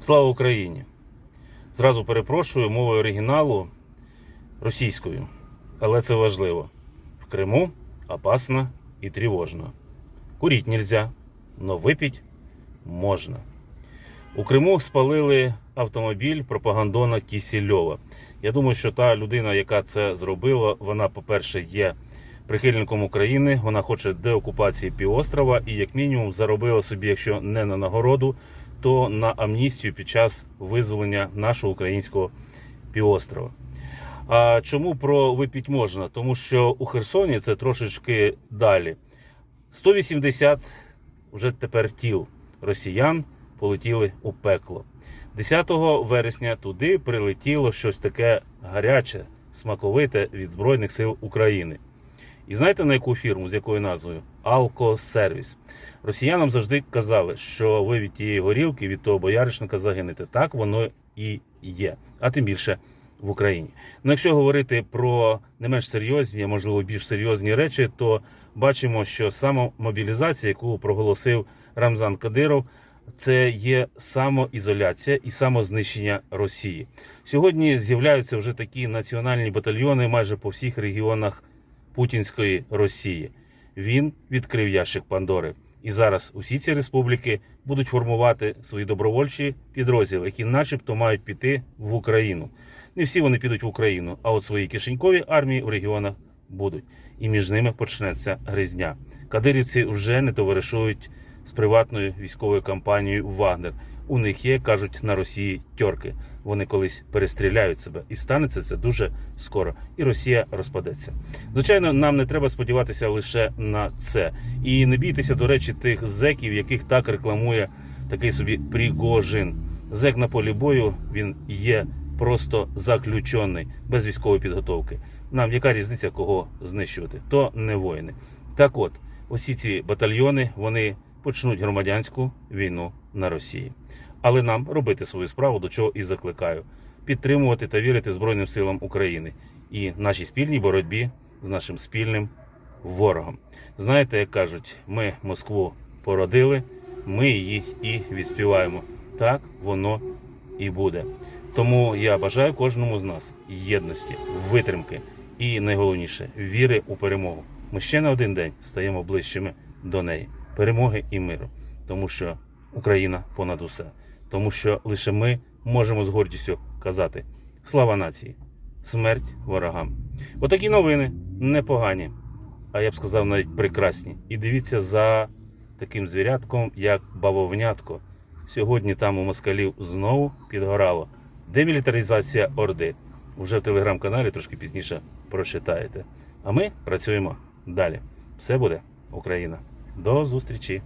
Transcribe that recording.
Слава Україні! Зразу перепрошую мовою оригіналу російською. Але це важливо. В Криму опасно і тривожно. Курить нельзя, но випить можна. У Криму спалили автомобіль пропагандона Кісільова. Я думаю, що та людина, яка це зробила, вона, по-перше, є прихильником України. Вона хоче деокупації півострова і, як мінімум, заробила собі, якщо не на нагороду, то на амністію під час визволення нашого українського півострова. А чому про випіть можна? Тому що у Херсоні це трошечки далі. 180 вже тепер тіл росіян полетіли у пекло. 10 вересня туди прилетіло щось таке гаряче, смаковите від Збройних сил України. І знаєте на яку фірму, з якою назвою? Алкосервіс. Росіянам завжди казали, що ви від тієї горілки, від того бояришника загинете. Так воно і є, а тим більше в Україні. Ну, якщо говорити про не менш серйозні, а можливо більш серйозні речі, то бачимо, що самомобілізація, яку проголосив Рамзан Кадиров, це є самоізоляція і самознищення Росії. Сьогодні з'являються вже такі національні батальйони майже по всіх регіонах путінської Росії. Він відкрив ящик Пандори. І зараз усі ці республіки будуть формувати свої добровольчі підрозділи, які, начебто, мають піти в Україну. Не всі вони підуть в Україну, а от свої кишенькові армії в регіонах будуть. І між ними почнеться гризня. Кадирівці вже не товаришують з приватною військовою компанією Вагнер. У них є, кажуть, на Росії тьорки. Вони колись перестріляють себе, і станеться це дуже скоро. І Росія розпадеться. Звичайно, нам не треба сподіватися лише на це. І не бійтеся, до речі, тих зеків, яких так рекламує такий собі Пригожин. Зек на полі бою він є просто заключений без військової підготовки. Нам яка різниця кого знищувати? То не воїни. Так от, усі ці батальйони вони почнуть громадянську війну на Росії. Але нам робити свою справу, до чого і закликаю, підтримувати та вірити Збройним силам України і нашій спільній боротьбі з нашим спільним ворогом. Знаєте, як кажуть, ми Москву породили, ми її і відспіваємо. Так воно і буде. Тому я бажаю кожному з нас єдності, витримки і найголовніше віри у перемогу. Ми ще на один день стаємо ближчими до неї, перемоги і миру, тому що Україна понад усе, тому що лише ми можемо з гордістю казати слава нації, смерть ворогам. Отакі новини непогані, а я б сказав навіть прекрасні. І дивіться за таким звірятком, як бавовнятко. Сьогодні там у москалів знову підгорало. Демілітаризація Орди. Уже в телеграм-каналі трошки пізніше прочитаєте. А ми працюємо далі. Все буде Україна. До зустрічі!